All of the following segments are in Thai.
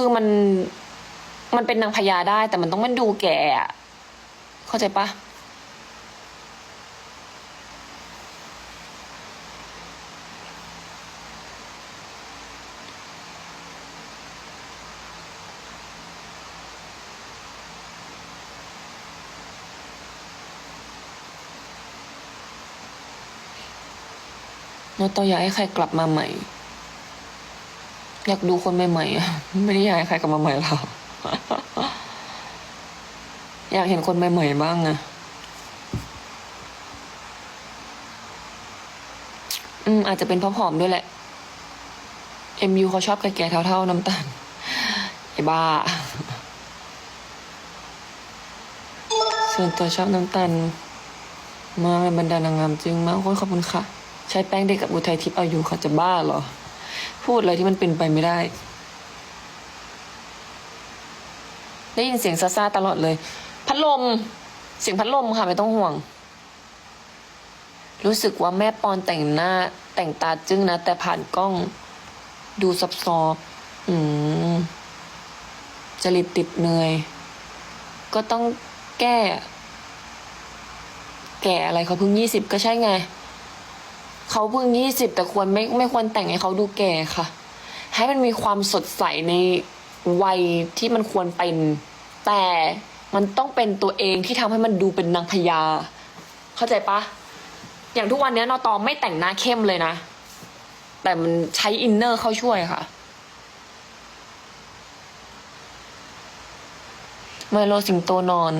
คือมันมันเป็นนางพญาได้ แต่มันต้องมันดูแก่อะเข้าใจปะเราต่ออยากให้ใครกลับมาใหม่ อยากดูคนใหม่ๆอะไม่ได้อยากให้ใครกลับมาใหม่หรอกอยากเห็นคนใหม่ๆบ้างนะอืม อาจจะเป็นเพราะผอมด้วยแหละเอ็มยูเขาชอบแก่ๆเท่าๆน้ำตาลไอ้บ้า ส่วนตัวชอบน้ำตาลมากเลยบรรดานางงามจริงมากโอ้ยขอบคุณค่ะ ใช้แป้งเด็กกับอุทัยทิพย์เอาอยู่เขาจะบ้าเหรอ พูดอะไรที่มันเป็นไปไม่ได้ ได้ยินเสียงซ่าตลอดเลย พัดลม เสียงพัดลมค่ะไม่ต้องห่วง รู้สึกว่าแม่ปอนแต่งหน้า แต่งตาจึ้งนะ แต่ผ่านกล้อง ดูซับซอบอืมจริตติดเนยก็ต้องแก้ แก่อะไรเขาเพิ่งยี่สิบก็ใช่ไง เขาเพิ่งยี่สิบแต่ควรไม่ไม่ควรแต่งให้เขาดูแก่ค่ะ ให้มันมีความสดใสในวัยที่มันควรเป็น แต่มันต้องเป็นตัวเองที่ทำให้มันดูเป็นนางพญา เข้าใจปะอย่างทุกวันนี้นอตอไม่แต่งหน้าเข้มเลยนะ แต่มันใช้อินเนอร์เข้าช่วยค่ะไมโลสิงโตนอน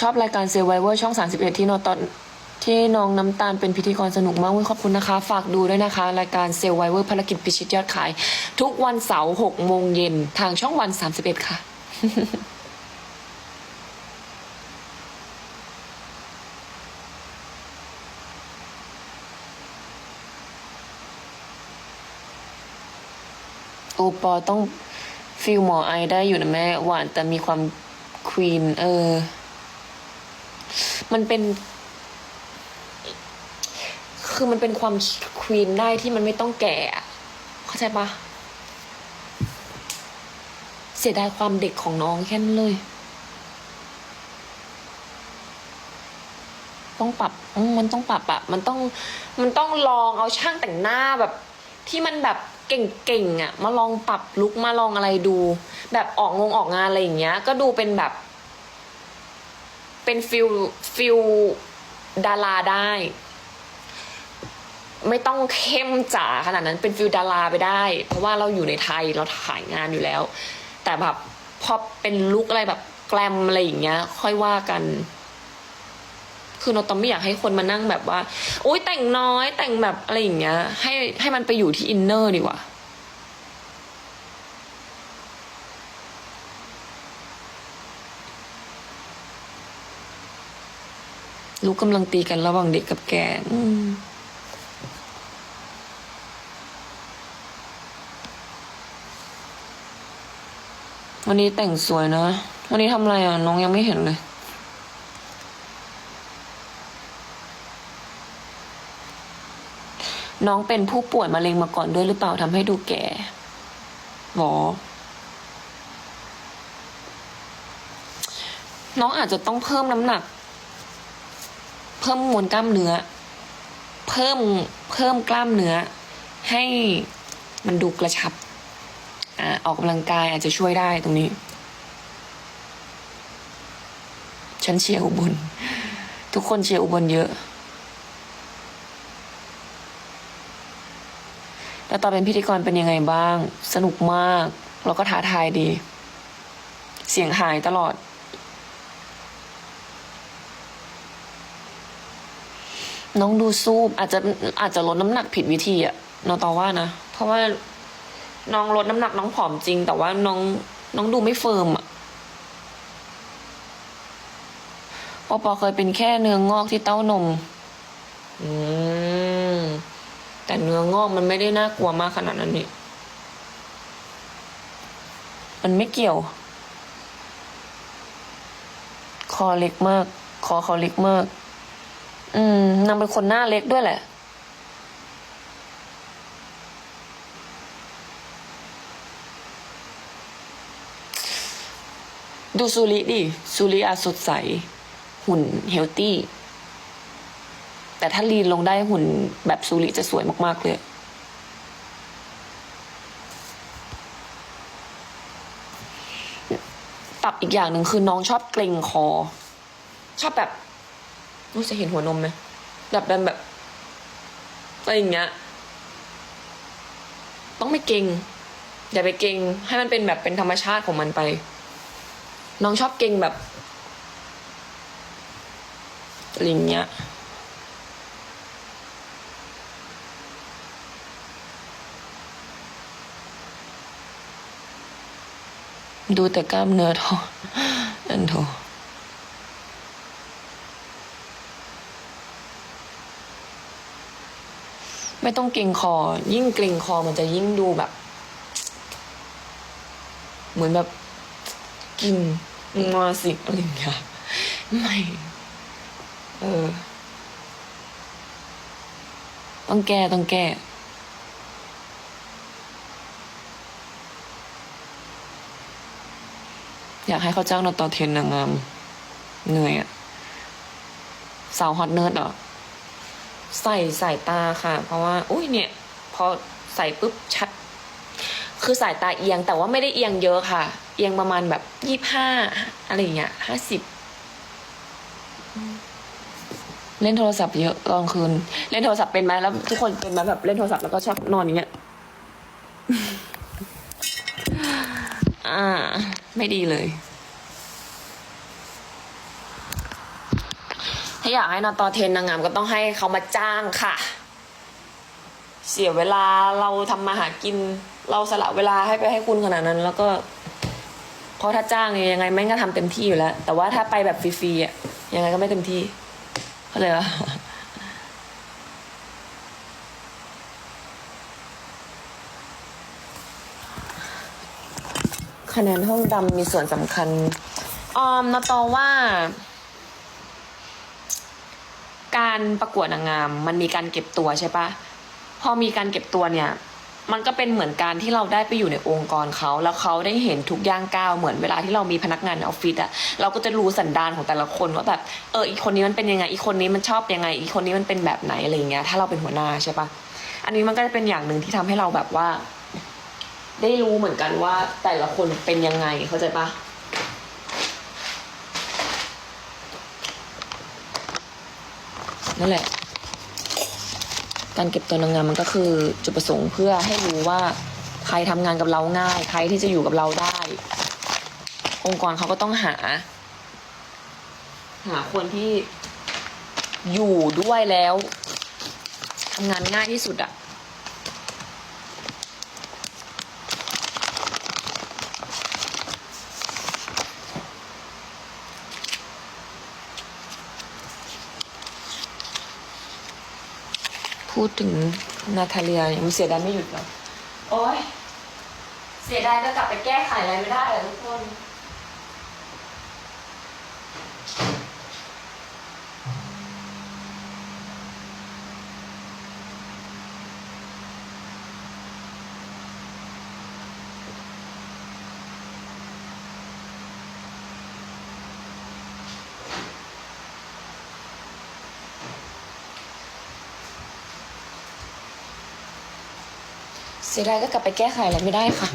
ชอบรายการเซ r ร์ไวเวอร์ช่อง 31 ที่นอตอนที่น้องน้ำตาลเป็นพิธีกรสนุกมากว้ยขอบคุณนะคะ ฝากดูด้วยนะคะ รายการเซ r ร์ไวเวอร์ภารกิจพิชิตยอดขาย ทุกวันเสาร์6โมงเย็นทางช่องวัน 31 ค่ะโอปอต้องฟิลหมอไอได้อยู่นะแม่ หวานแต่มีความควีนเออ มันเป็น คือมันเป็นความควีนได้ที่มันไม่ต้องแก่ เข้าใจปะเสียดายความเด็กของน้องแค่นั้นเลย ต้องปรับอืมมันต้องปรับอะมันต้อง มันต้องลองเอาช่างแต่งหน้าแบบ ที่มันแบบเก่งๆอะมาลองปรับลุกมาลองอะไรดู แบบออกงงออกงานอะไรอย่างเงี้ย ก็ดูเป็นแบบ เป็นฟิลฟิลดาราได้ ไม่ต้องเข้มจ๋าขนาดนั้นเป็นฟิลดาราไปได้ เพราะว่าเราอยู่ในไทยเราถ่ายงานอยู่แล้ว แต่แบบพอเป็นลุกอะไรแบบแกลมอะไรอย่างเงี้ย ค่อยว่ากัน คือเราต้องไม่อยากให้คนมานั่งแบบว่าโอ๊ยแต่งน้อยแต่งแบบอะไรอย่างเงี้ย ให้ให้มันไปอยู่ที่อินเนอร์ดีกว่า ลูกกำลังตีกันระหว่างเด็กกับแกอืมวันนี้แต่งสวยนะ วันนี้ทำอะไรอะ น้องยังไม่เห็นเลย น้องเป็นผู้ป่วยมะเร็งมาก่อนด้วยหรือเปล่าทำให้ดูแก่หรอ น้องอาจจะต้องเพิ่มน้ำหนัก พิ่มมวลกล้ามเนื้อ เพิ่มเพิ่มกล้ามเนื้อ ให้มันดูกระชับอ่าออกกำลังกายอาจจะช่วยได้ตรงนี้ ฉันเชียร์อุบล ทุกคนเชียร์อุบลเยอะ แล้วตอนเป็นพิธีกรเป็นยังไงบ้าง สนุกมาก แล้วก็ท้าทายดี เสียงหายตลอด น้องดูซูบอาจจะอาจจะลดน้ำหนักผิดวิธีอะน้องตอว่านะ เพราะว่าน้องลดน้ำหนักน้องผอมจริง แต่ว่าน้องน้องดูไม่เฟิร์มอะปอปอเคยเป็นแค่เนื้องอกที่เต้านม อืม แต่เนื้องอกมันไม่ได้น่ากลัวมากขนาดนั้นนี่ มันไม่เกี่ยว คอเล็กมาก คอเขาเล็กมาก อืมนางเป็นคนหน้าเล็กด้วยแหละ ดูซูริดิซูริอาสดใส หุ่นเฮลตี้ แต่ถ้าลีนลงได้หุ่นแบบซูริจะสวยมาก ๆ เลยปรับอีกอย่างหนึ่งคือน้องชอบเกรงคอ ชอบแบบ รู้จะเห็นหัวนมไหมแบบแบบแบบอะไรอย่างเงี้ย ต้องไม่เกรงอย่าไปเกรงให้มันเป็นแบบเป็นธรรมชาติของมันไป น้องชอบเกรงแบบอะไรอย่างเงี้ยดูแต่กล้ามเนื้อท้ออันโท ไม่ต้องเกรงคอ ยิ่งเกรงคอมันจะยิ่งดูแบบ เหมือนแบบกินมาสิอะไรอย่างเงี้ยไม่เออ ต้องแก้ต้องแก้อยากให้เขาจ้างเราต่อเทนนางงามเหนื่อยอะสาวฮอตเนิร์ดเหรอ ใส่สายตาค่ะ เพราะว่าอุ้ยเนี่ยพอใส่ปุ๊บชัด คือสายตาเอียงแต่ว่าไม่ได้เอียงเยอะค่ะ เอียงประมาณแบบยี่ห้าอะไรอย่างเงี้ยห้าสิบเล่นโทรศัพท์เยอะตอนคืน เล่นโทรศัพท์เป็นไหมแล้ว ทุกคนเป็นไหมแบบเล่นโทรศัพท์แล้วก็ชอบนอนอย่างเงี้ยอ่า ไม่ดีเลยาอยากให้นอตอเทนนางงามก็ต้องให้เขามาจ้างค่ะ เสียเวลาเราทำมาหากิน เราสละเวลาให้ไปให้คุณขนาดนั้น แล้วก็เพราะถ้าจ้างยังไงแม่งก็ทำเต็มที่อยู่แล้ว แต่ว่าถ้าไปแบบฟรีๆอะยังไงก็ไม่เต็มที่เข้าใจปะคะแนนห้องดำมีส่วนสำคัญออมนตอว่า การประกวดนางงาม มันมีการเก็บตัวใช่ปะพอมีการเก็บตัวเนี่ยมันก็เป็นเหมือนการที่เราได้ไปอยู่ในองค์กรเขาแล้วเขาได้เห็นทุกย่างก้าวเหมือนเวลาที่เรามีพนักงานออฟฟิศอะเราก็จะรู้สันดานของแต่ละคนว่าแบบเอออีกคนนี้มันเป็นยังไงอีกคนนี้มันชอบยังไง อีกคนนี้มันเป็นแบบไหนอะไรเงี้ยถ้าเราเป็นหัวหน้าใช่ปะอันนี้มันก็จะเป็นอย่างหนึ่งที่ทำให้เราแบบว่า ได้รู้เหมือนกันว่าแต่ละคนเป็นยังไงเข้าใจปะ นั่นแหละ การเก็บตัวนางงามมันก็คือจุดประสงค์เพื่อให้รู้ว่าใครทำงานกับเราง่าย ใครที่จะอยู่กับเราได้ องค์กรเขาก็ต้องหา หาคนที่อยู่ด้วยแล้วทำงานง่ายที่สุดอะ พูดถึงนาทาเลียยังเสียดายไม่หยุดหรอโอ้ยเสียดายก็กลับไปแก้ไขอะไรไม่ได้เลยทุกคน สียดายก็กลับไปแก้ไขอะไรไม่ได้ค่ะ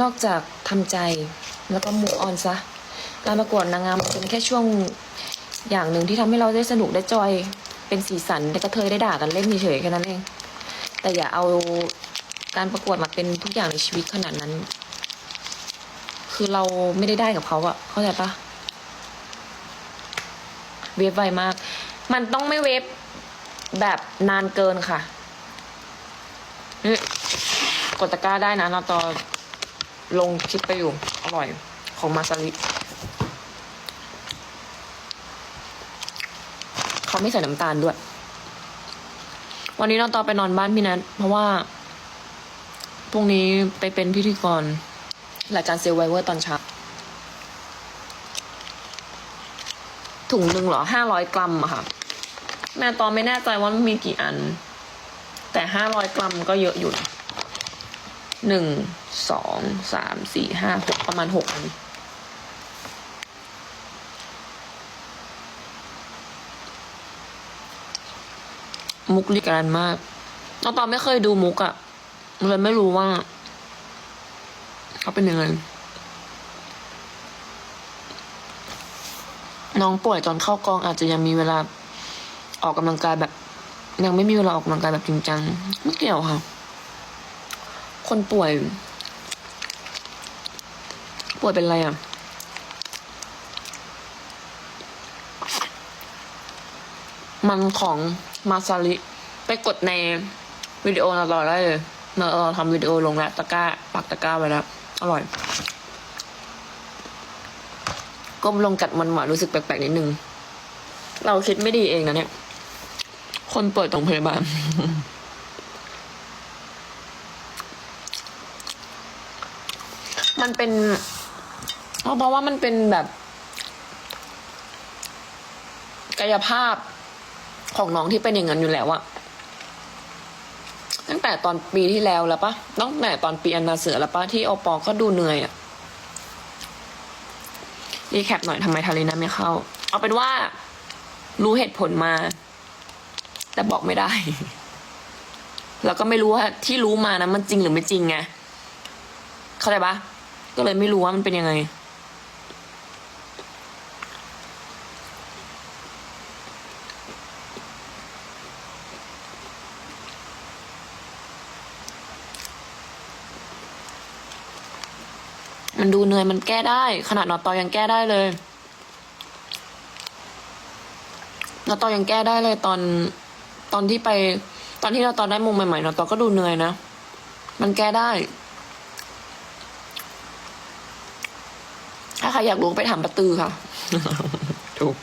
นอกจากทำใจแล้วก็มูออนซะ การประกวดนางงามเป็นแค่ช่วงอย่างหนึ่งที่ทำให้เราได้สนุกได้จอยเป็นสีสันได้กระเทยได้ด่ากันเล่นเฉยๆแค่นั้นเอง แต่อย่าเอาการประกวดมาเป็นทุกอย่างในชีวิตขนาดนั้น คือเราไม่ได้ได้กับเขาอะเข้าใจปะเวฟไวมาก มันต้องไม่เวฟแบบนานเกินค่ะ กดตะกร้าได้นะเราตอลงคลิปไปอยู่ อร่อยของมาซาริเขาไม่ใส่น้ำตาลด้วย วันนี้เราตอไปนอนบ้านพี่นัทเพราะว่าพรุ่งนี้ไปเป็นพิธีกรรายการเซลไวเวอร์ตอนเช้าถุงหนึ่งเหรอห้าร้อยกรัมอะค่ะ แม่ตอนไม่แน่ใจว่ามันมีกี่อัน แต่ห้าร้อยกรัมก็เยอะอยู่นะ หนึ่งสองสามสี่ห้าหกประมาณหกมุกลิกันมากตอนตอนไม่เคยดูมุกอะเลยไม่รู้ว่า เขาเป็นยังไง น้องป่วยตอนเข้ากองอาจจะยังมีเวลาออกกำลังกายแบบ ยังไม่มีเวลาออกกำลังกายแบบจริงจัง ไม่เกี่ยวค่ะ คนป่วย ป่วยเป็นอะไรอะ มันของมาซาริไปกดในวิดีโอเราต่อได้เลยเราเราทำวิดีโอลงแล้วตะกร้าปักตะกร้าไว้แล้ว อร่อย ก้มลงกัดมันหวานรู้สึกแปลกๆนิดนึง เราคิดไม่ดีเองนะเนี่ย คนป่วยตรงพยาบาล มันเป็นเพราะว่ามันเป็นแบบ กายภาพของน้องที่เป็นอย่างนั้นอยู่แล้วอะตั้งแต่ตอนปีที่แล้วแล้วปะตั้งแต่ตอนปีอันนาเสือแล้วปะที่โอปอก็ดูเหนื่อยอะรีแคปหน่อยทำไมทารินาไม่เข้า เอาเป็นว่า รู้เหตุผลมา แต่บอกไม่ได้ แล้วก็ไม่รู้ว่าที่รู้มานะมันจริงหรือไม่จริงไงเข้าใจปะ ก็เลยไม่รู้ว่ามันเป็นยังไง มันดูเหนื่อยมันแก้ได้ ขนาดนอตอยังแก้ได้เลยนอตอยังแก้ได้เลยตอนตอนที่ไป ตอนที่เราตอนได้มุมใหม่ๆนอตอก็ดูเหนื่อยนะ มันแก้ได้ ถ้า ใครอยากรู้ไปถามประตือค่ะถูก